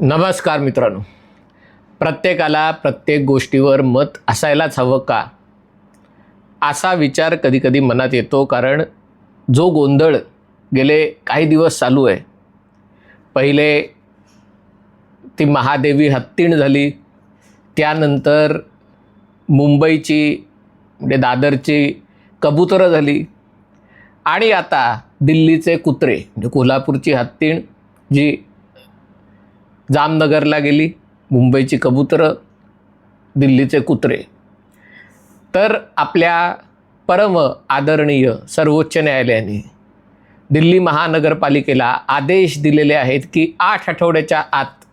नमस्कार मित्रांनो. प्रत्येकाला प्रत्येक गोष्टीवर मत असायलाच हवं का? असा विचार कधीकधी मनात येतो कारण जो गोंधळ गेले काही दिवस चालू आहे. पहिले ती महादेवी हत्तीण झाली. त्यानंतर मुंबईची म्हणजे दादरची कबुतरं झाली. आणि आता दिल्लीचे कुत्रे म्हणजे कोल्हापूरची हत्तीण जी जामनगरला गेली मुंबईची कबुतरं दिल्लीचे कुत्रे. तर आपल्या परम आदरणीय सर्वोच्च न्यायालयाने दिल्ली महानगरपालिकेला आदेश दिलेले आहेत की आठ आठवड्याच्या आत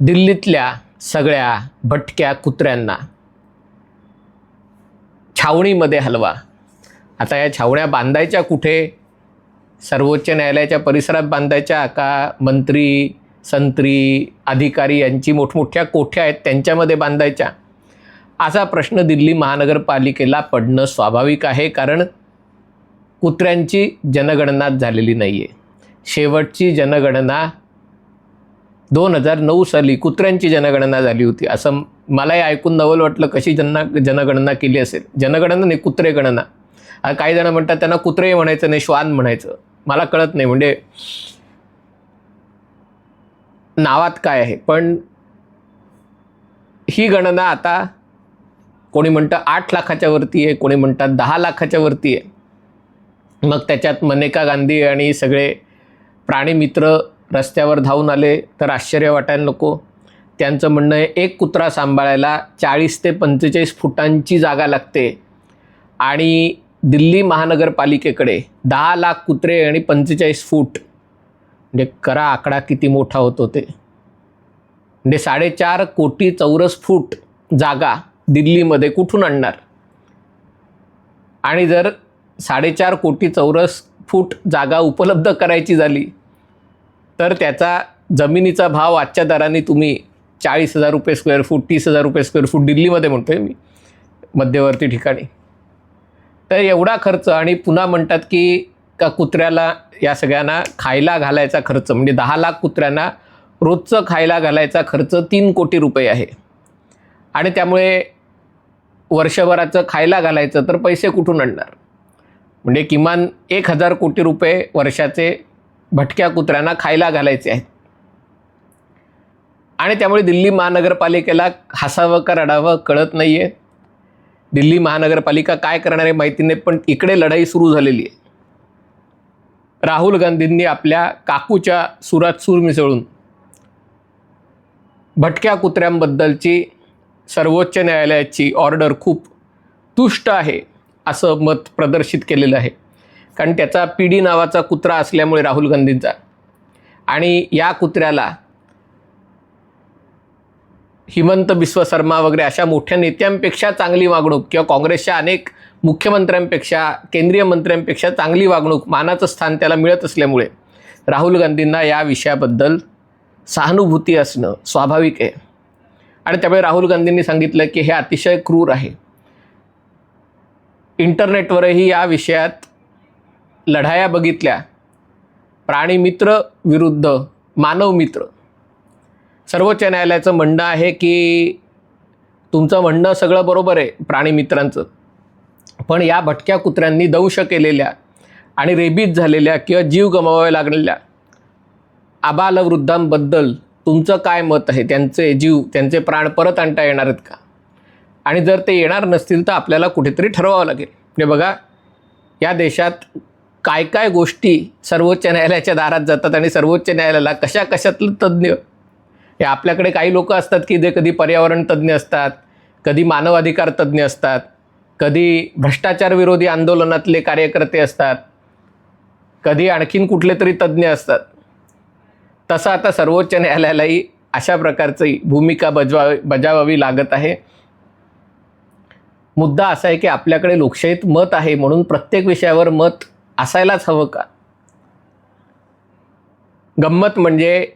दिल्लीतल्या सगळ्या भटक्या कुत्र्यांना छावणीमध्ये हलवा. आता या छावण्या बांधायच्या कुठे? सर्वोच्च न्यायालयाच्या परिसरात बांधायच्या का मंत्री संत्री अधिकारी यांची मोठमोठ्या कोठ्या आहेत त्यांच्यामध्ये बांधायच्या? असा प्रश्न दिल्ली महानगरपालिकेला पडणं स्वाभाविक आहे कारण कुत्र्यांची जनगणनाच झालेली नाही आहे शेवटची जनगणना दोन हजार नऊ साली कुत्र्यांची जनगणना झाली होती. असं मलाही ऐकून नवल वाटलं कशी जनना जनगणना केली असेल. जनगणना नाही कुत्रे गणना. काही जण म्हणतात त्यांना कुत्रे म्हणायचं नाही श्वान म्हणायचं. मला कळत नाही म्हणजे नावात काय आहे? पण ही गणना आता कोणी म्हणतं आठ लाखाच्या वरती आहे कोणी म्हणतात दहा लाखाच्या वरती आहे. मग त्याच्यात मनेका गांधी आणि सगळे प्राणीमित्र रस्त्यावर धावून आले तर आश्चर्य वाटायला नको. त्यांचं म्हणणं आहे एक कुत्रा सांभाळायला चाळीस ते पंचेचाळीस फुटांची जागा लागते. आणि दिल्ली महानगरपालिकेकडे दहा लाख कुत्रे आणि पंचेचाळीस फूट म्हणजे करा आकडा किती मोठा होतो ते म्हणजे साडेचार कोटी चौरस फूट जागा दिल्लीमध्ये कुठून आणणार? आणि जर साडेचार कोटी चौरस फूट जागा उपलब्ध करायची झाली तर त्याचा जमिनीचा भाव आजच्या दराने तुम्ही चाळीस हजार रुपये स्क्वेअर फूट तीस हजार रुपये स्क्वेअर फूट दिल्लीमध्ये म्हणतो आहे मी मध्यवर्ती ठिकाणी. तर एवढा खर्च आणि पुन्हा म्हणतात की का कुत्र्याला या सगळ्यांना खायला घालायचा खर्च म्हणजे दहा लाख कुत्र्यांना रोजचं खायला घालायचा खर्च तीन कोटी रुपये आहे. आणि त्यामुळे वर्षभराचं खायला घालायचं तर पैसे कुठून आणणार? म्हणजे किमान एक हजार कोटी रुपये वर्षाचे भटक्या कुत्र्यांना खायला घालायचे आहेत. आणि त्यामुळे दिल्ली महानगरपालिकेला हसावं का रडावं कळत नाही आहे दिल्ली महानगरपालिका काय करणार आहे माहिती नाही पण इकडे लढाई सुरू झालेली आहे. राहुल गांधींनी आपल्या काकूच्या सुरात सूर मिसळून भटक्या कुत्र्यांबद्दलची सर्वोच्च न्यायालयाची ऑर्डर खूप तुष्ट आहे असं मत प्रदर्शित केलेलं आहे. कारण त्याचा पिडी नावाचा कुत्रा असल्यामुळे राहुल गांधींचा. आणि या कुत्र्याला हिमंत बिस्व शर्मा वगैरे अशा मोठ्या नेत्यांपेक्षा चांगली वागणूक किंवा काँग्रेसच्या अनेक मुख्यमंत्र्यांपेक्षा केंद्रीय मंत्र्यांपेक्षा चांगली वागणूक मानाचं स्थान त्याला मिळत असल्यामुळे राहुल गांधींना या विषयाबद्दल सहानुभूती असणं स्वाभाविक आहे. आणि त्यामुळे राहुल गांधींनी सांगितलं की हे अतिशय क्रूर आहे. इंटरनेटवरही या विषयात लढाया बघितल्या. प्राणीमित्र विरुद्ध मानवमित्र सर्वोच्च न्यायालयाचं म्हणणं आहे की तुमचं म्हणणं सगळं बरोबर आहे प्राणीमित्रांचं पण या भटक्या कुत्र्यांनी दंश केलेल्या आणि रेबीज झालेल्या किंवा जीव गमावावे लागलेल्या आबालवृद्धांबद्दल तुमचं काय मत आहे? त्यांचे जीव त्यांचे प्राण परत आणता येणार आहेत का? आणि जर ते येणार नसतील तर आपल्याला कुठेतरी ठरवावं लागेल. म्हणजे बघा या देशात काय काय गोष्टी सर्वोच्च न्यायालयाच्या दारात जातात आणि सर्वोच्च न्यायालयाला कशा कशातलं तज्ज्ञ हे आपल्याकडे काही लोक असतात की जे कधी पर्यावरण तज्ज्ञ असतात कधी मानवाधिकार तज्ज्ञ असतात कधी भ्रष्टाचार विरोधी आंदोलनातले कार्यकर्ते असतात कधी आणखीन कुठले तरी तज्ज्ञ असतात. तसं आता सर्वोच्च न्यायालयालाही अशा प्रकारची भूमिका बजवावी बजावावी लागत आहे. मुद्दा असा आहे की आपल्याकडे लोकशाहीत मत आहे म्हणून प्रत्येक विषयावर मत असायलाच हवं का? गंमत म्हणजे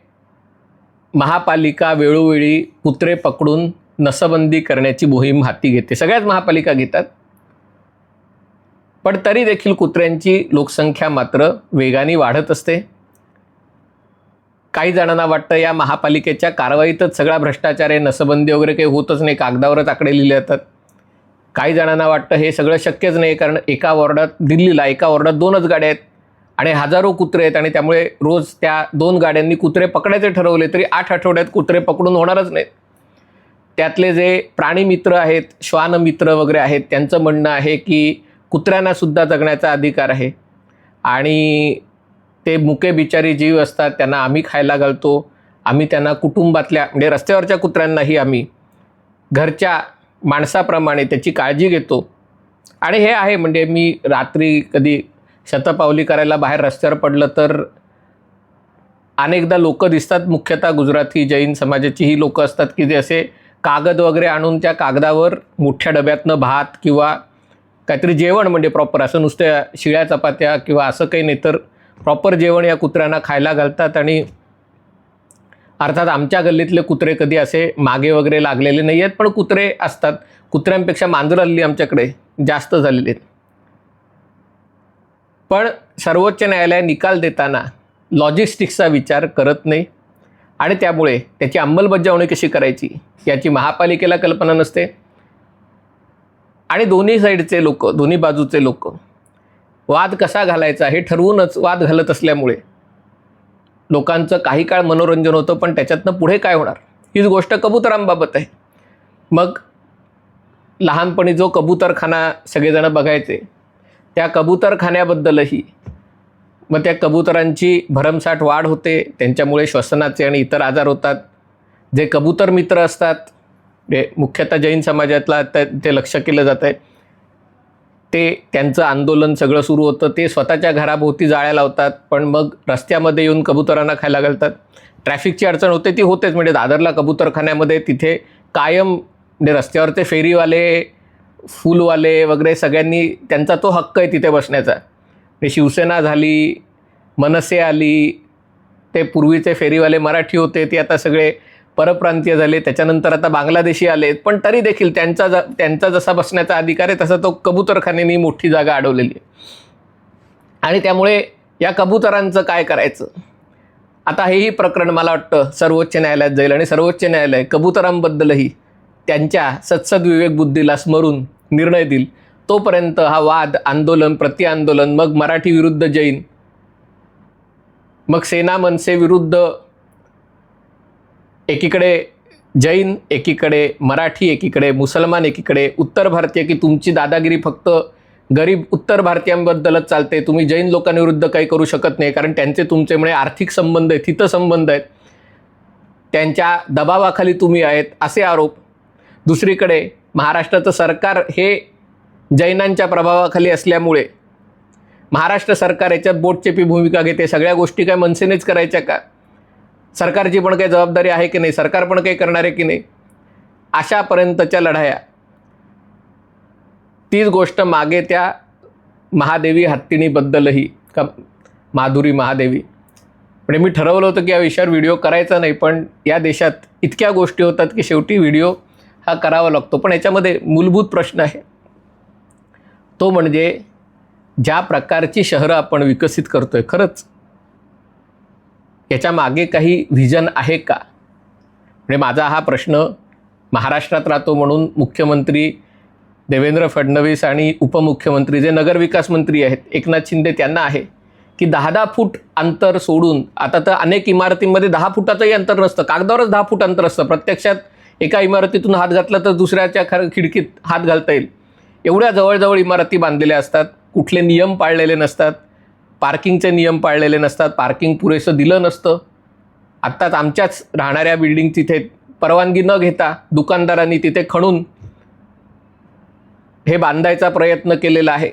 महापालिका वेळोवेळी कुत्रे पकडून नसबंदी करण्याची मोहीम हाती घेते. सगळ्याच महापालिका घेतात. पण तरी देखील कुत्र्यांची लोकसंख्या मात्र वेगाने वाढत असते. काही जणांना वाटतं या महापालिकेच्या कारवाईतच सगळा भ्रष्टाचार आहे नसबंदी वगैरे काही होतच नाही कागदावरच आकडे लिहिले जातात. काही जणांना वाटतं हे सगळं शक्यच नाही कारण एका वॉर्डात दिल्लीला एका वॉर्डात दोनच गाड्या आहेत. आणि हजारो कुत्रे आहेत आणि त्यामुळे रोज त्या दोन गाड्यांनी कुत्रे पकडायचे ठरवले तरी आठ आठवड्यात कुत्रे पकडून होणारच नाहीत. त्यातले जे प्राणीमित्र आहेत श्वानमित्र वगैरे आहेत त्यांचं म्हणणं आहे की कुत्र्यांनासुद्धा जगण्याचा अधिकार आहे. आणि ते मुके बिचारी जीव असतात त्यांना आम्ही खायला घालतो. आम्ही त्यांना कुटुंबातल्या म्हणजे रस्त्यावरच्या कुत्र्यांनाही आम्ही घरच्या माणसाप्रमाणे त्याची काळजी घेतो. आणि हे आहे म्हणजे मी रात्री कधी शतपावली करायला बाहेर रस्त्यावर पडलं तर अनेकदा लोक दिसतात. मुख्यतः गुजराती जैन समाजाची ही लोकं असतात की जे असे कागद वगैरे आणून त्या कागदावर मोठ्या डब्यातनं भात किंवा काहीतरी जेवण म्हणजे प्रॉपर असं नुसत्या शिळ्या चपात्या किंवा असं काही नाही तर प्रॉपर जेवण या कुत्र्यांना खायला घालतात आणि अर्थात आमच्या गल्लीतले कुत्रे कधी असे मागे वगैरे लागलेले नाही आहेत पण कुत्रे असतात. कुत्र्यांपेक्षा मांजर हल्ली आमच्याकडे जास्त झालेले आहेत. पण सर्वोच्च न्यायालय निकाल देताना लॉजिस्टिक्सचा विचार करत नाही. आणि त्यामुळे त्याची अंमलबजावणी कशी करायची याची महापालिकेला कल्पना नसते. आणि दोन्ही साईडचे लोक दोन्ही बाजूचे लोक वाद कसा घालायचा हे ठरवूनच वाद घालत असल्यामुळे लोकांचं काही काळ मनोरंजन होतं पण त्याच्यातनं पुढे काय होणार? हीच गोष्ट कबुतरांबाबत आहे. मग लहानपणी जो कबूतरखाना सगळेजण बघायचे त्या कबूतरखान्याबद्दलही. मग त्या कबुतरांची भरमसाठ वाढ होते त्यांच्यामुळे श्वसनाचे आणि इतर आजार होतात. जे कबूतर मित्र असतात जे मुख्यतः जैन समाजातला त्या- ते लक्ष केलं जातं आहे. ते त्यांचं आंदोलन सगळं सुरू होतं. ते स्वतःच्या घराभोवती जाळ्या लावतात पण मग रस्त्यामध्ये येऊन कबुतरांना खायला घालतात. ट्रॅफिकची अडचण होते ती होतेच. म्हणजे दादरला कबूतरखान्यामध्ये तिथे कायम म्हणजे रस्त्यावरचे फेरीवाले फुलवाले वगैरे सगळ्यांनी त्यांचा तो हक्क आहे तिथे बसण्याचा. शिवसेना झाली मनसे आली ते पूर्वीचे फेरीवाले मराठी होते ते आता सगळे परप्रांतीय झाले त्याच्यानंतर आता बांगलादेशी आले पण तरी देखील त्यांचा ज त्यांचा जसा बसण्याचा अधिकार आहे तसा तो कबूतरखान्यानी मोठी जागा अडवलेली आहे. आणि त्यामुळे या कबुतरांचं काय करायचं? आता हेही प्रकरण मला वाटतं सर्वोच्च न्यायालयात जाईल आणि सर्वोच्च न्यायालय कबुतरांबद्दलही त्यांच्या सत्सद विवेकबुद्धीला स्मरून निर्णय देईल. तोपर्यंत हा वाद आंदोलन प्रतिआंदोलन मग मराठी विरुद्ध जैन मग सेना मनसे विरुद्ध एकीकडे जैन एकीकडे मराठी एकीकडे मुसलमान एकीकडे उत्तर भारतीय की तुमची दादागिरी फक्त गरीब उत्तर भारतीयांबद्दलच चालते. तुम्ही जैन लोकांविरुद्ध काही करू शकत नाही कारण त्यांचे तुमच्यामुळे आर्थिक संबंध आहेत हितसंबंध आहेत. त्यांच्या दबावाखाली तुम्ही आहेत असे आरोप. दुसरीकडे महाराष्ट्राचं सरकार हे जैनांच्या प्रभावाखाली असल्यामुळे महाराष्ट्र सरकार याच्यात बोटचेपी भूमिका घेते. सगळ्या गोष्टी काय मनसेनेच करायच्या का? सरकारची पण काही जबाबदारी आहे की नाही? सरकार पण काही करणार आहे की नाही? अशापर्यंतच्या लढाया. तीच गोष्ट मागे त्या महादेवी हत्तीणीबद्दलही का माधुरी महादेवी. म्हणजे मी ठरवलं होतं की या विषयावर व्हिडिओ करायचा नाही पण या देशात इतक्या गोष्टी होतात की शेवटी व्हिडिओ हा करावा लागतो. पण याच्यामध्ये मूलभूत प्रश्न आहे. तो म्हणजे ज्या प्रकारची शहरं आपण विकसित करतोय खरंच? याच्या मागे काही व्हिजन आहे का? म्हणजे माझा हा प्रश्न महाराष्ट्रात राहतो म्हणून मुख्यमंत्री देवेंद्र फडणवीस आणि उपमुख्यमंत्री जे नगरविकास मंत्री आहेत एकनाथ शिंदे त्यांना आहे की दहा दहा फूट अंतर सोडून आता तर अनेक इमारतींमध्ये दहा फुटाचंही अंतर नसतं. कागदावरच दहा फूट अंतर असतं. प्रत्यक्षात एका इमारतीतून हात घातला तर दुसऱ्याच्या खर खिडकीत हात घालता येईल. एवढ्या जवळजवळ इमारती बांधलेल्या असतात. कुठले नियम पाळलेले नसतात. पार्किंगचे नियम पाळलेले नसतात. पार्किंग पुरेसं दिलं नसतं. आत्ताच आमच्याच राहणाऱ्या बिल्डिंग तिथे परवानगी न घेता दुकानदारांनी तिथे खणून हे बांधायचा प्रयत्न केलेला आहे.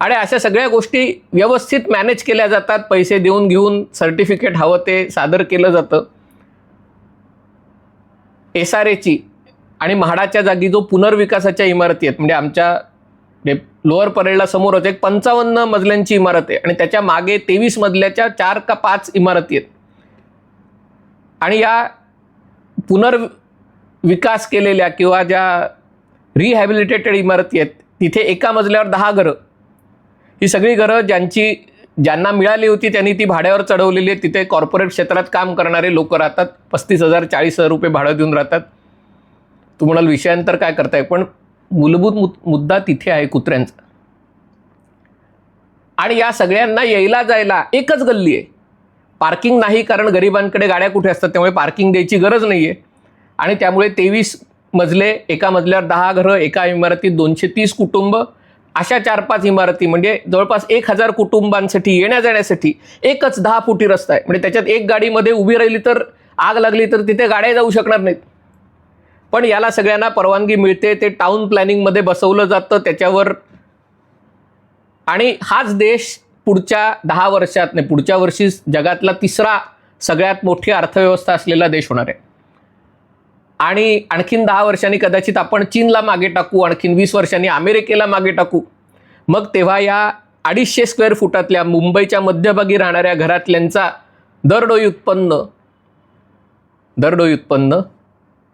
आणि अशा सगळ्या गोष्टी व्यवस्थित मॅनेज केल्या जातात. पैसे देऊन घेऊन सर्टिफिकेट हवं ते सादर केलं जातं. एस आर एची आणि म्हाडाच्या जागी जो पुनर्विकासाच्या इमारती आहेत म्हणजे आमच्या लोअर परेडला समोरच एक पंचावन्न मजल्यांची इमारत आहे आणि त्याच्यामागे तेवीस मजल्याच्या चार का पाच इमारती आहेत. आणि या पुनर्विकास केलेल्या किंवा ज्या रिहॅबिलिटेटेड इमारती आहेत तिथे एका मजल्यावर दहा घरं. ही सगळी घरं ज्यांची ज्यांना मिळाली होती त्यांनी ती भाड्यावर चढवलेली आहे तिथे कॉर्पोरेट क्षेत्रात काम करणारे लोक राहतात. पस्तीस हजार चाळीस हजार रुपये भाडं देऊन राहतात. तू म्हणाल विषयांतर काय करताय? पण मूलभूत मुद्दा तिथे आहे कुत्र्यांचा. आणि या सगळ्यांना यायला जायला एकच गल्ली आहे. पार्किंग नाही कारण गरिबांकडे गाड्या कुठे असतात त्यामुळे पार्किंग द्यायची गरज नाही आहे आणि त्यामुळे तेवीस मजले एका मजल्यावर दहा घरं एका इमारतीत दोनशे तीस कुटुंब अशा चार पाच इमारती म्हणजे जवळपास एक हजार कुटुंबांसाठी येण्या जाण्यासाठी एकच दहा फुटी रस्ता आहे. म्हणजे त्याच्यात एक गाडीमध्ये उभी राहिली तर आग लागली तर तिथे गाड्या जाऊ शकणार नाहीत. पण याला सगळ्यांना परवानगी मिळते ते टाऊन प्लॅनिंगमध्ये बसवलं जातं त्याच्यावर. आणि हाच देश पुढच्या दहा वर्षात नाही पुढच्या वर्षी जगातला तिसरा सगळ्यात मोठी अर्थव्यवस्था असलेला देश होणार आहे. आणि आणखीन दहा वर्षांनी कदाचित आपण चीनला मागे टाकू आणखीन वीस वर्षांनी अमेरिकेला मागे टाकू. मग तेव्हा या अडीचशे स्क्वेअर फुटातल्या मुंबईच्या मध्यभागी राहणाऱ्या घरातल्यांचा दरडोई उत्पन्न दरडोई उत्पन्न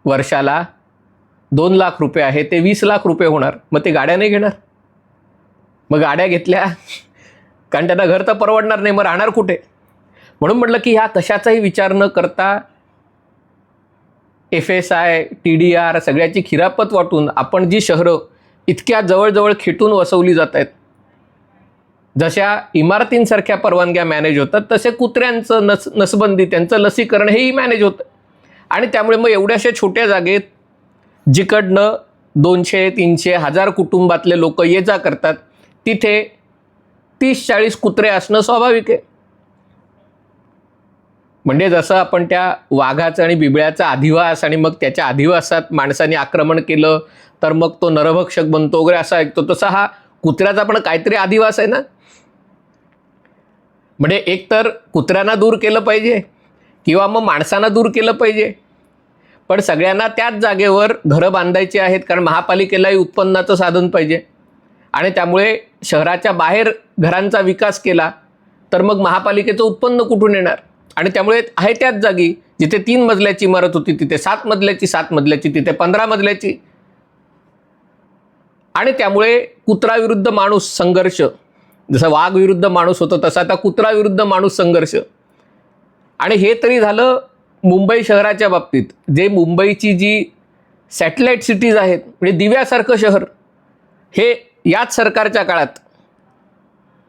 वर्षाला दोन लाख रुपये आहे ते वीस लाख रुपये होणार. मग ते गाड्या नाही घेणार. मग गाड्या घेतल्या कारण त्यांना घर तर परवडणार नाही मग राहणार कुठे? म्हणून म्हटलं की ह्या कशाचाही विचार न करता F S I T D R सगळ्याची खिरापत वाटून आपण जी शहरं इतक्या जवळजवळ खेटून वसवली जात आहेत जशा इमारतींसारख्या परवानग्या मॅनेज होतात तसे कुत्र्यांचं नस नसबंदी त्यांचं लसीकरण हेही मॅनेज होतं. आणि त्यामुळे मग एवढ्याशा छोट्या जागेत जिकडनं दोनशे तीनशे हजार कुटुंबातले लोक ये जा करतात तिथे तीस चाळीस कुत्रे असणं स्वाभाविक आहे. म्हणजे जसं आपण त्या वाघाचं आणि बिबळ्याचा अधिवास आणि मग त्याच्या अधिवासात माणसाने आक्रमण केलं तर मग तो नरभक्षक बनतो वगैरे असा ऐकतो. तसा हा कुत्र्याचा पण काहीतरी अधिवास आहे ना? म्हणजे एक तर कुत्र्यांना दूर केलं पाहिजे किंवा मग माणसांना दूर केलं पाहिजे. पण सगळ्यांना त्याच जागेवर घरं बांधायची आहेत कारण महापालिकेलाही उत्पन्नाचं साधन पाहिजे. आणि त्यामुळे शहराच्या बाहेर घरांचा विकास केला तर मग महापालिकेचं उत्पन्न कुठून येणार? आणि त्यामुळे आहे त्याच जागी जिथे तीन मजल्याची इमारत होती तिथे सात मजल्याची सात मजल्याची तिथे पंधरा मजल्याची. आणि त्यामुळे कुत्रा विरुद्ध माणूस संघर्ष जसं वाघ विरुद्ध माणूस होतो तसा आता कुत्रा विरुद्ध माणूस संघर्ष. आणि हे तरी झालं मुंबई शहराच्या बाबतीत जे मुंबईची जी सॅटेलाईट सिटीज आहेत म्हणजे दिव्यासारखं शहर हे याच सरकारच्या काळात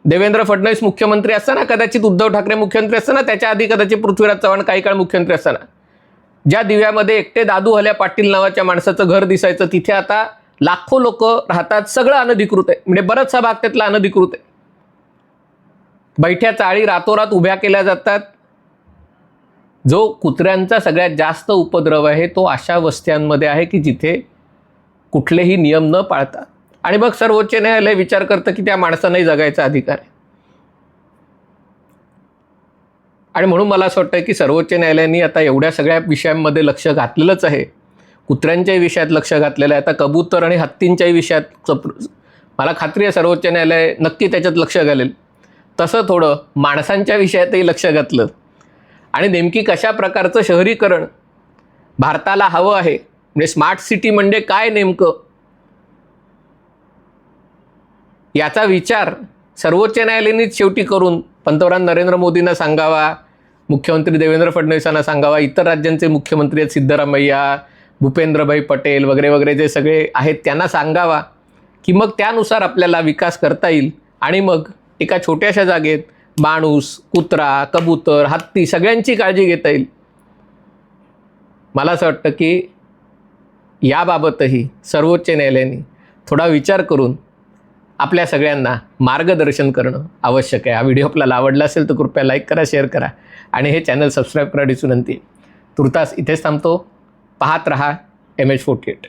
देवेंद्र फडणवीस मुख्यमंत्री असताना कदाचित उद्धव ठाकरे मुख्यमंत्री असताना त्याच्या आधी कदाचित पृथ्वीराज चव्हाण काही काळ मुख्यमंत्री असताना. ज्या दिव्यामध्ये एकटे दादू हल्या पाटील नावाच्या माणसाचं घर दिसायचं तिथे आता लाखो लोक राहतात सगळं अनधिकृत आहे. म्हणजे बराचसा भाग त्यातला अनधिकृत आहे. बैठ्या चाळी रातोरात उभ्या केल्या जातात. जो कुत्र्यांचा सगळ्यात जास्त उपद्रव आहे तो अशा वस्त्यांमध्ये आहे की जिथे कुठलेही नियम न पाळतात आणि मग सर्वोच्च न्यायालय विचार करतं की त्या माणसांनाही जगायचा अधिकार आहे. आणि म्हणून मला असं वाटतं की सर्वोच्च न्यायालयाने आता एवढ्या सगळ्या विषयांमध्ये लक्ष घातलेलंच आहे. कुत्र्यांच्याही विषयात लक्ष घातलेलं आहे. आता कबूतर आणि हत्तींच्याही विषयात मला खात्री आहे सर्वोच्च न्यायालय नक्की त्याच्यात लक्ष घालेल. तसं थोडं माणसांच्या विषयातही लक्ष घातलं. आणि नेमकी कशा प्रकारचं शहरीकरण भारताला हवं आहे? म्हणजे स्मार्ट सिटी म्हणजे काय नेमकं? याचा विचार सर्वोच्च न्यायालयानेच शेवटी करून पंतप्रधान नरेंद्र मोदींना सांगावा मुख्यमंत्री देवेंद्र फडणवीसांना सांगावा इतर राज्यांचे मुख्यमंत्री आहेत सिद्धरामय्या भूपेंद्रभाई पटेल वगैरे वगैरे जे सगळे आहेत त्यांना सांगावा की मग त्यानुसार आपल्याला विकास करता येईल. आणि मग एका छोट्याशा जागेत माणूस कुत्रा कबूतर हत्ती सगळ्यांची काळजी घेता येईल. मला असं वाटतं की याबाबतही सर्वोच्च न्यायालयाने थोडा विचार करून आपल्या सगळ्यांना मार्गदर्शन करणं आवश्यक आहे. हा व्हिडिओ आपल्याला आवडला असेल तर कृपया लाईक करा शेअर करा आणि हे चॅनल सबस्क्राईब करायची विनंती तुर्तास इथेच थांबतो. पाहत रहा एम एच फोर्टी एट